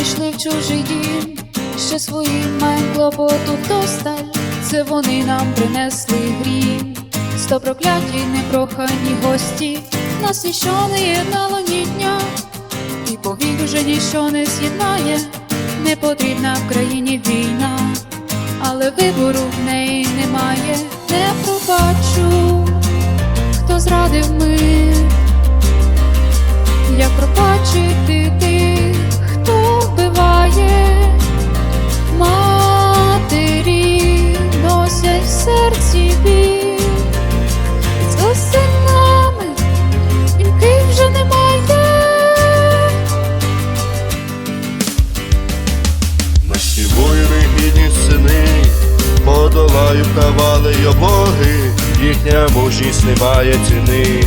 прийшли в чужий дім, ще своїм маєм клопоту вдосталь, це вони нам принесли грім. Сто прокляті, непрохані гості, нас ніщо не єднало ні дня, і повік вже ніщо не з'єднає, не потрібна в країні війна, але вибору в неї немає, не пробачу, хто зрадив мир. Наші воїни, гідні сини, подолають навали й облоги, їхня мужність не має ціни.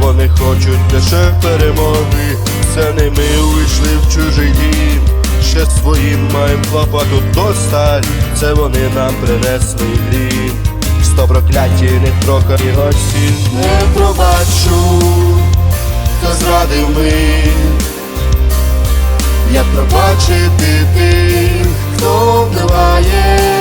Вони хочуть лише перемоги, це не ми увійшли в чужий дім. Ще своїм маєм клопоту досталь, це вони нам принесли грім. Сто прокляті, не непрохані гості, не пробачу, хто зрадив мир. Як пробачити тих, хто вбиває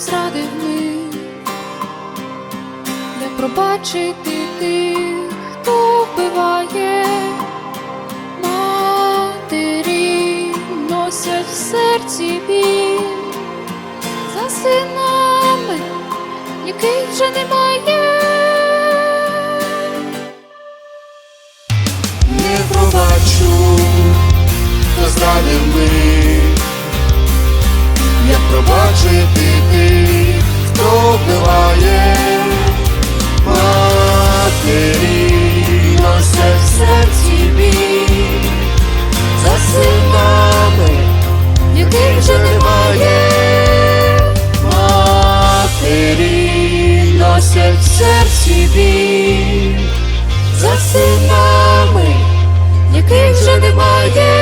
зрадив мир, як пробачити тих, хто вбиває матері, носять в серці біль за синами, яких вже немає. не пробачу, хто зрадив мир. Яких вже немає. Матері носять в серці біль за синами, яких вже немає.